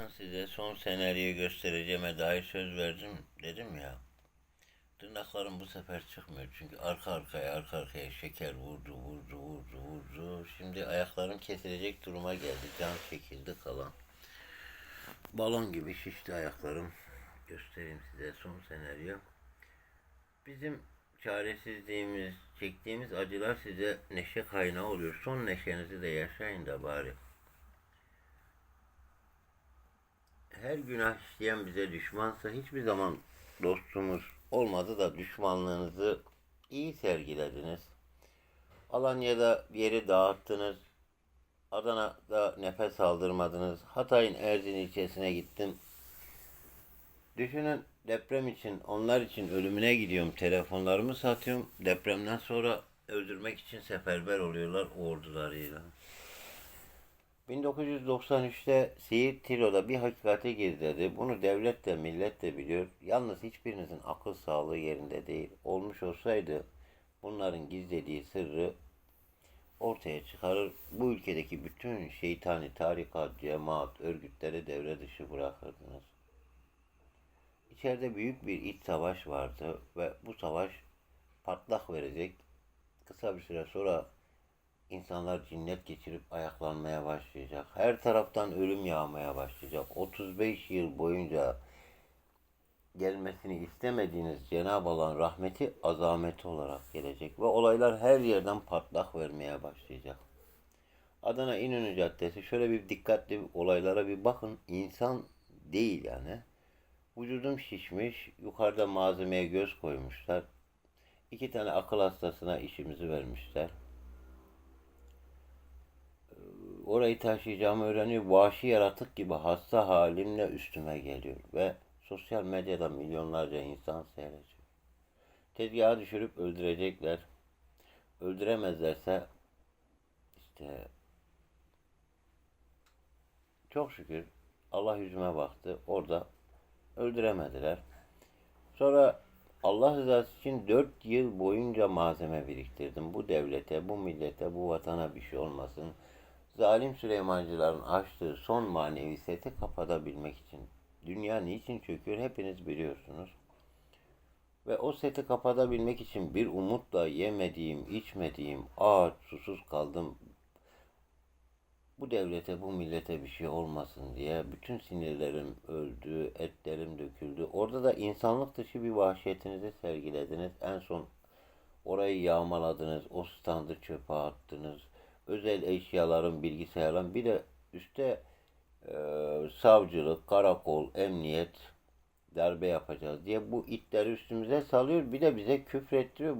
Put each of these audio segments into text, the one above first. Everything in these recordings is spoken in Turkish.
Bakın size son senaryoyu göstereceğime dair söz verdim dedim ya. Tırnaklarım bu sefer çıkmıyor çünkü arka arkaya arka arkaya şeker vurdu vurdu vurdu vurdu. Şimdi ayaklarım kesilecek duruma geldi. Can çekildi kalan. Balon gibi şişti ayaklarım. Göstereyim size son senaryo. Bizim çaresizliğimiz, çektiğimiz acılar size neşe kaynağı oluyor. Son neşenizi de yaşayın da bari. Her günah işleyen bize düşmansa hiçbir zaman dostumuz olmadı da düşmanlığınızı iyi sergilediniz. Alanya'da bir yeri dağıttınız. Adana'da nefes aldırmadınız. Hatay'ın Erzin ilçesine gittim. Düşünün deprem için, onlar için ölümüne gidiyorum. Telefonlarımı satıyorum. Depremden sonra öldürmek için seferber oluyorlar ordularıyla. 1993'te Siirt Tiro'da bir hakikati gizledi. Bunu devlet de millet de biliyor. Yalnız hiçbirinizin akıl sağlığı yerinde değil. Olmuş olsaydı bunların gizlediği sırrı ortaya çıkarır. Bu ülkedeki bütün şeytani tarikat, cemaat, örgütleri devre dışı bırakırdınız. İçeride büyük bir iç savaş vardı ve bu savaş patlak verecek. Kısa bir süre sonra İnsanlar cinnet geçirip ayaklanmaya başlayacak. Her taraftan ölüm yağmaya başlayacak. 35 yıl boyunca gelmesini istemediğiniz Cenab-ı Allah'ın rahmeti azameti olarak gelecek ve olaylar her yerden patlak vermeye başlayacak. Adana İnönü Caddesi şöyle bir dikkatli olaylara bir bakın. İnsan değil yani. Vücudum şişmiş. Yukarıda malzemeye göz koymuşlar. İki tane akıl hastasına işimizi vermişler orayı taşıyacağımı öğreniyor. Vahşi yaratık gibi hasta halimle üstüme geliyor. Ve sosyal medyada milyonlarca insan seyrediyor. Tezgaha düşürüp öldürecekler. Öldüremezlerse işte çok şükür Allah yüzüme baktı. Orada öldüremediler. Sonra Allah rızası için dört yıl boyunca malzeme biriktirdim. Bu devlete, bu millete, bu vatana bir şey olmasın zalim Süleymancıların açtığı son manevi seti kapatabilmek için. Dünya niçin çöküyor hepiniz biliyorsunuz. Ve o seti kapatabilmek için bir umutla yemediğim, içmediğim, aç, susuz kaldım. Bu devlete, bu millete bir şey olmasın diye bütün sinirlerim öldü, etlerim döküldü. Orada da insanlık dışı bir vahşetinizi sergilediniz. En son orayı yağmaladınız, o standı çöpe attınız özel eşyaların, bilgisayarların bir de üstte e, savcılık, karakol, emniyet darbe yapacağız diye bu itleri üstümüze salıyor. Bir de bize küfrettiriyor.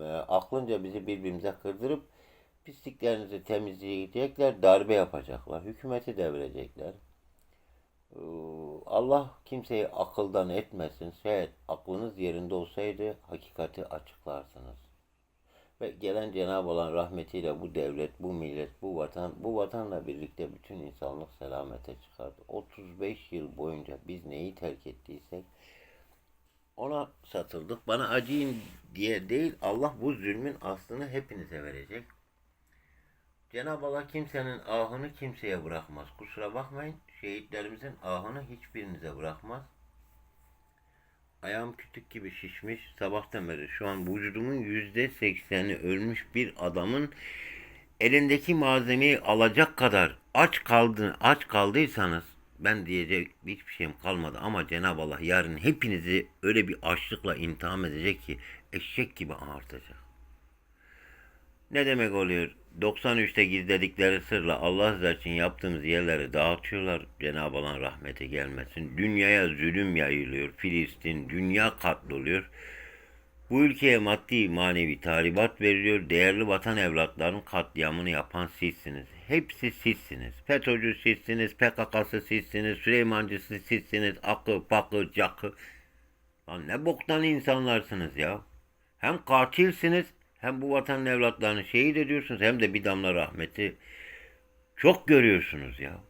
E, aklınca bizi birbirimize kırdırıp pisliklerinizi temizleyecekler, darbe yapacaklar. Hükümeti devirecekler. E, Allah kimseyi akıldan etmesin. Şayet aklınız yerinde olsaydı hakikati açıklarsınız. Ve gelen Cenab-ı Allah'ın rahmetiyle bu devlet, bu millet, bu vatan, bu vatanla birlikte bütün insanlık selamete çıkardı. 35 yıl boyunca biz neyi terk ettiysek ona satıldık. Bana acıyın diye değil, Allah bu zulmün aslını hepinize verecek. Cenab-ı Allah kimsenin ahını kimseye bırakmaz. Kusura bakmayın, şehitlerimizin ahını hiçbirinize bırakmaz. Ayağım kütük gibi şişmiş. Sabahtan beri şu an vücudumun yüzde sekseni ölmüş bir adamın elindeki malzemeyi alacak kadar aç kaldın, aç kaldıysanız ben diyecek hiçbir şeyim kalmadı ama Cenab-ı Allah yarın hepinizi öyle bir açlıkla imtihan edecek ki eşek gibi ağartacak. Ne demek oluyor? 93'te gizledikleri sırla Allah rızası için yaptığımız yerleri dağıtıyorlar. Cenab-ı Allah'ın rahmeti gelmesin. Dünyaya zulüm yayılıyor. Filistin, dünya katloluyor. Bu ülkeye maddi manevi talibat veriliyor. Değerli vatan evlatlarının katliamını yapan sizsiniz. Hepsi sizsiniz. FETÖ'cü sizsiniz, PKK'sı sizsiniz, Süleymancısı sizsiniz, akı, pakı, cakı. Lan ne boktan insanlarsınız ya. Hem katilsiniz hem bu vatanın evlatlarını şehit ediyorsunuz hem de bir damla rahmeti çok görüyorsunuz ya.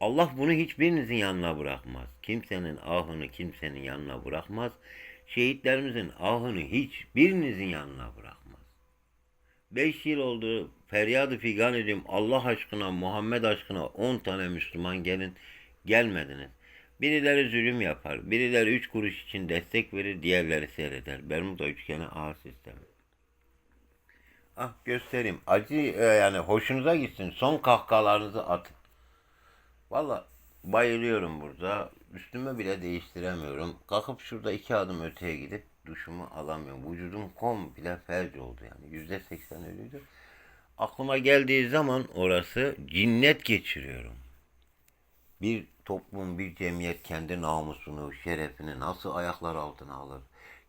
Allah bunu hiçbirinizin yanına bırakmaz. Kimsenin ahını kimsenin yanına bırakmaz. Şehitlerimizin ahını hiçbirinizin yanına bırakmaz. Beş yıl oldu feryadı figan ediyorum. Allah aşkına, Muhammed aşkına on tane Müslüman gelin. Gelmediniz. Birileri zulüm yapar. Birileri üç kuruş için destek verir. Diğerleri seyreder. Bermuda üçgeni ağ sistemi. Ah göstereyim. Acı e, yani hoşunuza gitsin. Son kahkahalarınızı atın. Valla bayılıyorum burada. Üstümü bile değiştiremiyorum. Kalkıp şurada iki adım öteye gidip duşumu alamıyorum. Vücudum komple felç oldu yani. Yüzde seksen ölüydü. Aklıma geldiği zaman orası cinnet geçiriyorum. Bir toplum, bir cemiyet kendi namusunu, şerefini nasıl ayaklar altına alır?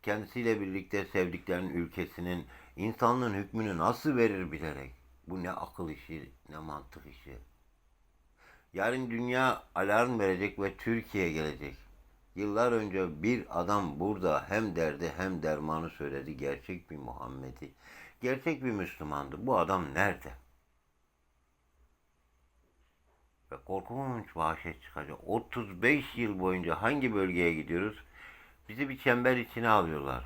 Kendisiyle birlikte sevdiklerinin ülkesinin, insanlığın hükmünü nasıl verir bilerek? Bu ne akıl işi, ne mantık işi. Yarın dünya alarm verecek ve Türkiye gelecek. Yıllar önce bir adam burada hem derdi hem dermanı söyledi. Gerçek bir Muhammed'i. Gerçek bir Müslümandı. Bu adam nerede? Ve korkunç vahşet çıkacak. 35 yıl boyunca hangi bölgeye gidiyoruz? Bizi bir çember içine alıyorlar.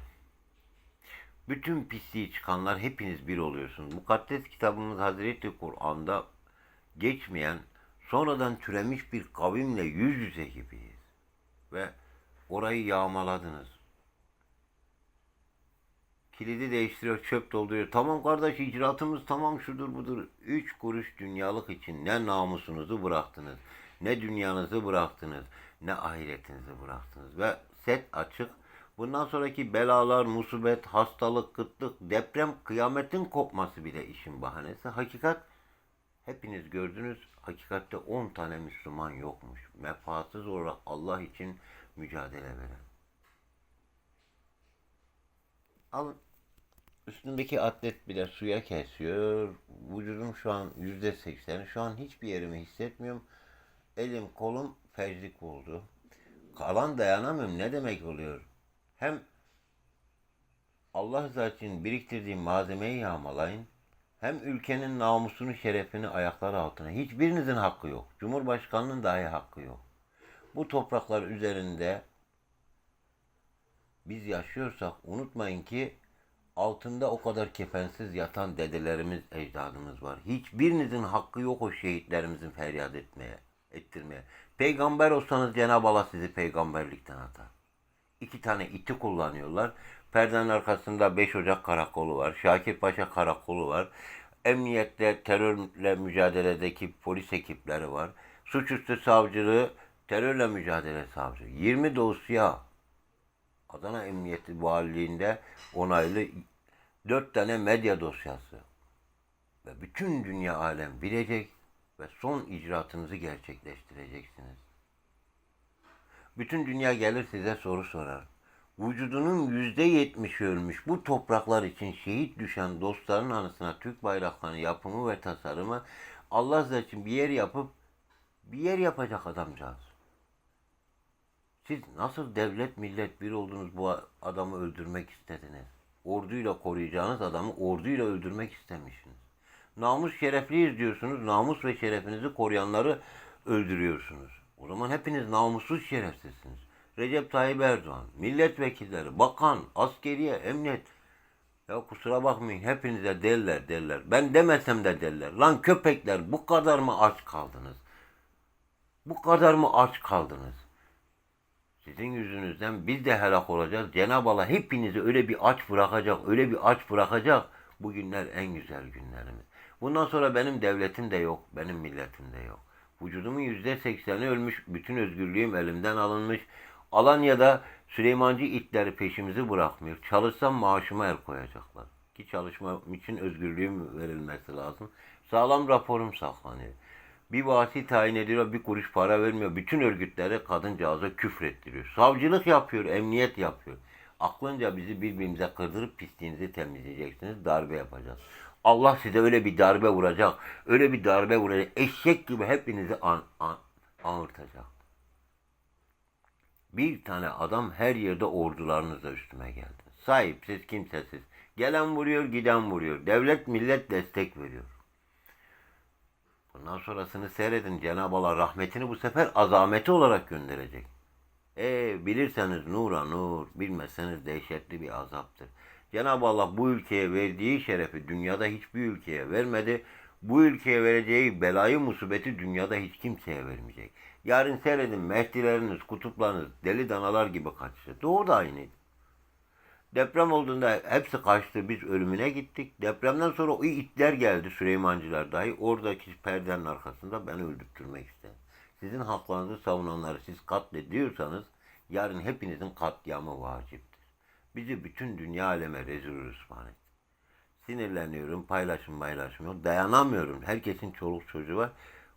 Bütün pisliği çıkanlar hepiniz bir oluyorsunuz. Mukaddes kitabımız Hazreti Kur'an'da geçmeyen, sonradan türemiş bir kavimle yüz yüze gibiyiz. Ve orayı yağmaladınız. Kilidi değiştiriyor, çöp dolduruyor. Tamam kardeş icraatımız tamam şudur budur. Üç kuruş dünyalık için ne namusunuzu bıraktınız, ne dünyanızı bıraktınız, ne ahiretinizi bıraktınız. Ve set açık. Bundan sonraki belalar, musibet, hastalık, kıtlık, deprem, kıyametin kopması bile işin bahanesi. Hakikat hepiniz gördünüz. Hakikatte 10 tane Müslüman yokmuş. Mefasız olarak Allah için mücadele veren. Alın. Üstündeki atlet bile suya kesiyor. Vücudum şu an yüzde sekseni. Şu an hiçbir yerimi hissetmiyorum. Elim kolum feclik oldu. Kalan dayanamıyorum. Ne demek oluyor? Hem Allah rızası için biriktirdiğim malzemeyi yağmalayın. Hem ülkenin namusunu, şerefini ayaklar altına. Hiçbirinizin hakkı yok. Cumhurbaşkanının dahi hakkı yok. Bu topraklar üzerinde biz yaşıyorsak unutmayın ki altında o kadar kefensiz yatan dedelerimiz, ecdadımız var. Hiçbirinizin hakkı yok o şehitlerimizin feryat etmeye, ettirmeye. Peygamber olsanız Cenab-ı Allah sizi peygamberlikten atar. İki tane iti kullanıyorlar. Perdenin arkasında 5 Ocak karakolu var. Şakir Paşa karakolu var. Emniyette terörle mücadeledeki polis ekipleri var. Suçüstü savcılığı terörle mücadele savcı. 20 dosya Adana Emniyeti Valiliğinde onaylı 4 tane medya dosyası. Ve bütün dünya alem bilecek ve son icraatınızı gerçekleştireceksiniz. Bütün dünya gelir size soru sorar. Vücudunun yüzde yetmişi ölmüş bu topraklar için şehit düşen dostların anısına Türk bayraklarının yapımı ve tasarımı Allah rızası için bir yer yapıp bir yer yapacak adamcağız. Siz nasıl devlet millet bir oldunuz bu adamı öldürmek istediniz? Orduyla koruyacağınız adamı orduyla öldürmek istemişsiniz. Namus şerefliyiz diyorsunuz. Namus ve şerefinizi koruyanları öldürüyorsunuz. O zaman hepiniz namussuz şerefsizsiniz. Recep Tayyip Erdoğan, milletvekilleri, bakan, askeriye, emniyet. Ya kusura bakmayın hepinize derler derler. Ben demesem de derler. Lan köpekler bu kadar mı aç kaldınız? Bu kadar mı aç kaldınız? Sizin yüzünüzden biz de helak olacağız. Cenab-ı Allah hepinizi öyle bir aç bırakacak, öyle bir aç bırakacak. Bu günler en güzel günlerimiz. Bundan sonra benim devletim de yok, benim milletim de yok. Vücudumun yüzde sekseni ölmüş, bütün özgürlüğüm elimden alınmış. Alanya'da Süleymancı itleri peşimizi bırakmıyor. Çalışsam maaşıma el koyacaklar. Ki çalışmam için özgürlüğüm verilmesi lazım. Sağlam raporum saklanıyor. Bir vasi tayin ediyor, bir kuruş para vermiyor. Bütün örgütlere kadıncağıza küfrettiriyor. Savcılık yapıyor, emniyet yapıyor. Aklınca bizi birbirimize kırdırıp pisliğinizi temizleyeceksiniz, darbe yapacağız. Allah size öyle bir darbe vuracak, öyle bir darbe vuracak. Eşek gibi hepinizi an, an, ağırtacak. Bir tane adam her yerde ordularınızla üstüme geldi. Sahipsiz, kimsesiz. Gelen vuruyor, giden vuruyor. Devlet, millet destek veriyor. Bundan sonrasını seyredin. Cenab-ı Allah rahmetini bu sefer azameti olarak gönderecek. E bilirseniz nura nur, bilmezseniz dehşetli bir azaptır. Cenab-ı Allah bu ülkeye verdiği şerefi dünyada hiçbir ülkeye vermedi. Bu ülkeye vereceği belayı musibeti dünyada hiç kimseye vermeyecek. Yarın seyredin Mehdileriniz, kutuplarınız deli danalar gibi kaçtı. Doğu da aynıydı. Deprem olduğunda hepsi kaçtı. Biz ölümüne gittik. Depremden sonra o itler geldi Süleymancılar dahi. Oradaki perdenin arkasında beni öldürtmek istedi. Sizin haklarınızı savunanları siz katlediyorsanız yarın hepinizin katliamı vaciptir. Bizi bütün dünya aleme rezil rüsvan etti. Sinirleniyorum, paylaşım paylaşmıyor. Dayanamıyorum. Herkesin çoluk çocuğu var.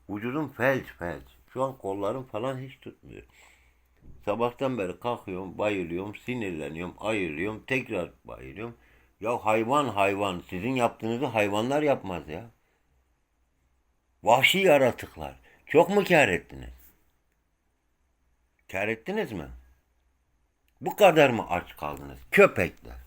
Vücudum felç felç. Şu an kollarım falan hiç tutmuyor. Sabahtan beri kalkıyorum, bayılıyorum, sinirleniyorum, ayırıyorum, tekrar bayılıyorum. Ya hayvan hayvan, sizin yaptığınızı hayvanlar yapmaz ya. Vahşi yaratıklar. Çok mu kar ettiniz? Kar ettiniz mi? Bu kadar mı aç kaldınız? Köpekler.